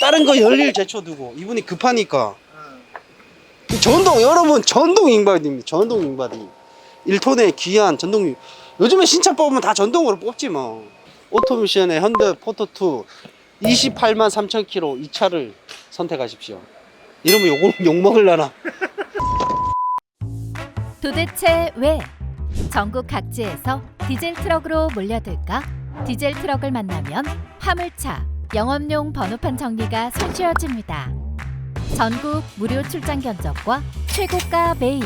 다른 거 열일 제쳐두고 이분이 급하니까. 전동 여러분 전동 윙바디입니다. 전동 윙바디. 1톤의 귀한 전동 윙. 요즘에 신차 뽑으면 다 전동으로 뽑지 뭐. 오토미션의 현대 포토2 28만 3천 킬로 이 차를 선택하십시오. 이러면 욕, 욕 먹을라나? 도대체 왜 전국 각지에서 디젤 트럭으로 몰려들까? 디젤 트럭을 만나면 화물차, 영업용 번호판 정리가 손쉬워집니다. 전국 무료 출장 견적과 최고가 매입.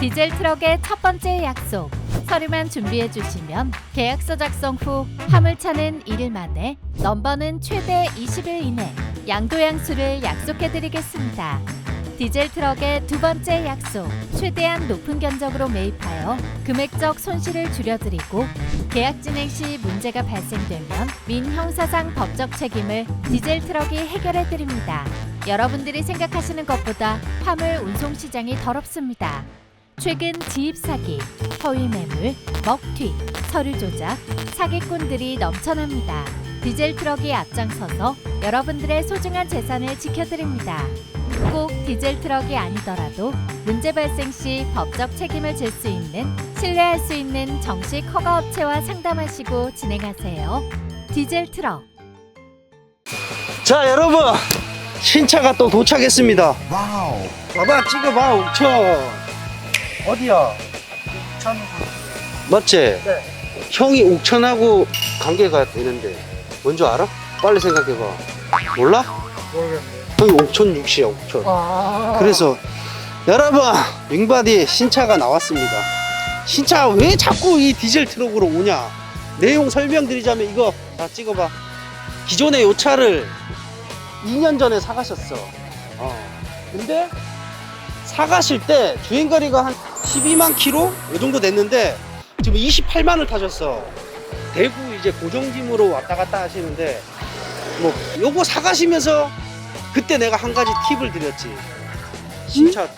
디젤 트럭의 첫 번째 약속. 서류만 준비해 주시면 계약서 작성 후 화물차는 1일 만에, 넘버는 최대 20일 이내 양도양수를 약속해 드리겠습니다. 디젤 트럭의 두 번째 약속. 최대한 높은 견적으로 매입하여 금액적 손실을 줄여드리고 계약 진행 시 문제가 발생되면 민 형사상 법적 책임을 디젤 트럭이 해결해 드립니다. 여러분들이 생각하시는 것보다 화물 운송 시장이 더럽습니다. 최근 지입 사기, 허위 매물, 먹튀, 서류 조작, 사기꾼들이 넘쳐납니다. 디젤 트럭이 앞장서서 여러분들의 소중한 재산을 지켜드립니다. 꼭 디젤 트럭이 아니더라도 문제 발생 시 법적 책임을 질 수 있는 신뢰할 수 있는 정식 허가 업체와 상담하시고 진행하세요. 디젤 트럭 자 여러분 신차가 또 도착했습니다 와우. 봐봐 찍어봐 옥천 어디야 맞지? 네. 형이 옥천하고 관계가 되는데 뭔지 알아? 빨리 생각해봐 몰라? 모르겠네. 형이 옥천 육시야 옥천. 아. 그래서 여러분 윙바디 신차가 나왔습니다. 신차 왜 자꾸 이 디젤 트럭으로 오냐? 내용 설명드리자면 이거 다 찍어봐. 기존에 이 차를 2년 전에 사가셨어. 어. 근데 사가실 때 주행거리가 한 12만 킬로? 이 정도 됐는데 지금 28만을 타셨어. 대구 이제 고정짐으로 왔다 갔다 하시는데 뭐 요거 사가시면서 그때 내가 한 가지 팁을 드렸지. 신차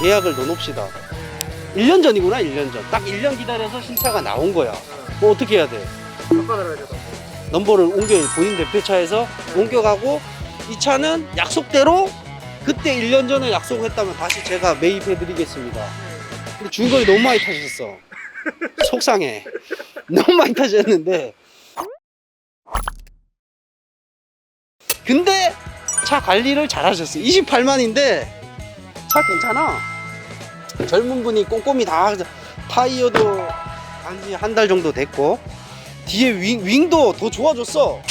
계약을 넣어놓읍시다. 1년 전이구나 1년 전 딱 1년 기다려서 신차가 나온 거야. 뭐 어떻게 해야 돼? 바꿔들어야 돼. 넘버를 옮겨 본인 대표차에서 옮겨가고 이 차는 약속대로 그때 1년 전에 약속했다면 다시 제가 매입해 드리겠습니다. 근데 주인공이 너무 많이 타셨어. 속상해. 너무 많이 타셨는데. 근데 차 관리를 잘 하셨어요. 28만인데 차 괜찮아? 젊은 분이 꼼꼼히 다. 타이어도 한지 한달 정도 됐고 뒤에 윙, 윙도 더 좋아졌어.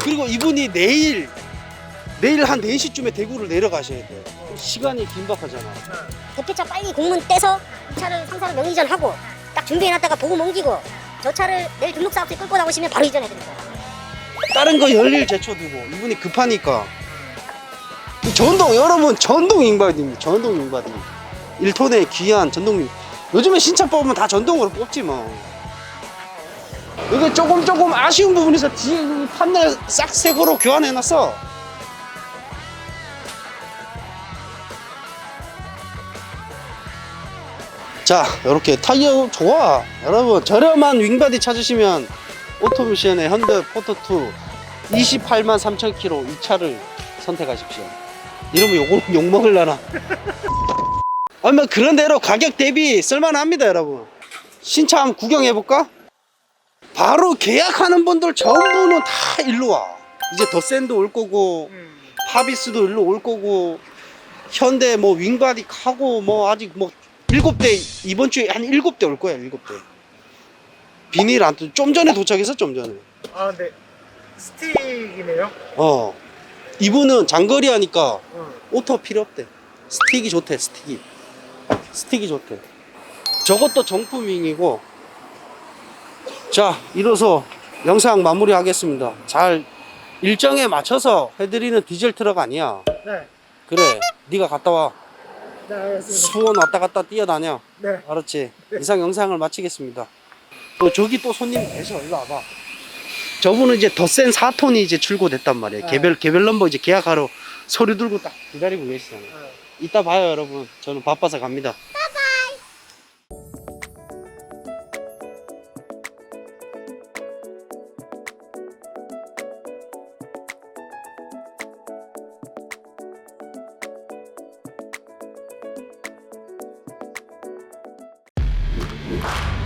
그리고 이분이 내일 내일 한 4시쯤에 대구를 내려가셔야 돼 시간이 긴박하잖아. 대표차 빨리 공문 떼서 이 차를 상사로 명의전 하고 딱 준비해놨다가 보고 옮기고 저 차를 내일 등록사업소에 끌고 나오시면 바로 이전해드립니다. 다른 거 열일 제쳐두고 이분이 급하니까. 전동 여러분 전동 윙바디입니다. 전동 윙바디. 1톤의 귀한 전동 윙 요즘에 신차 뽑으면 다 전동으로 뽑지 뭐. 이게 조금 조금 아쉬운 있어 뒤에 이 판넬 싹 새거로 교환해놨어. 자 이렇게 타이어 좋아. 여러분 저렴한 윙바디 찾으시면 오토미션의 현대 포토2 28만 3천 킬로 이 차를 선택하십시오. 이러면 욕, 욕먹을라나 아뭐 그런 대로 가격 대비 쓸만합니다 여러분. 신차 한번 구경해볼까? 바로 계약하는 분들 전부는 다 일로 와. 이제 더센도 올 거고 파비스도 일로 올 거고 현대 뭐 윙바디 카고 뭐 아직 뭐 일곱 대 이번 주에 한 일곱 대 올 거야 일곱 대 비닐 안좀 전에 도착해서 좀 전에 아, 네. 스틱이네요. 어 이분은 장거리 하니까 응. 오토 필요 없대 스틱이 좋대 스틱이 스틱이 좋대 저것도 정품윙이고 자 이로써 영상 마무리 하겠습니다 잘 일정에 맞춰서 해드리는 디젤 트럭 아니야 네. 그래 네가 갔다 와 네, 알겠습니다. 수원 왔다 갔다 뛰어다녀 네. 알았지 이상 영상을 마치겠습니다 어, 저기 또 손님 계셔. 일로 와봐. 저분은 이제 더 센 4톤이 이제 출고됐단 말이에요. 네. 개별, 개별 넘버 이제 계약하러 서류 들고 딱 기다리고 계시잖아요. 네. 이따 봐요, 여러분. 저는 바빠서 갑니다. Thank.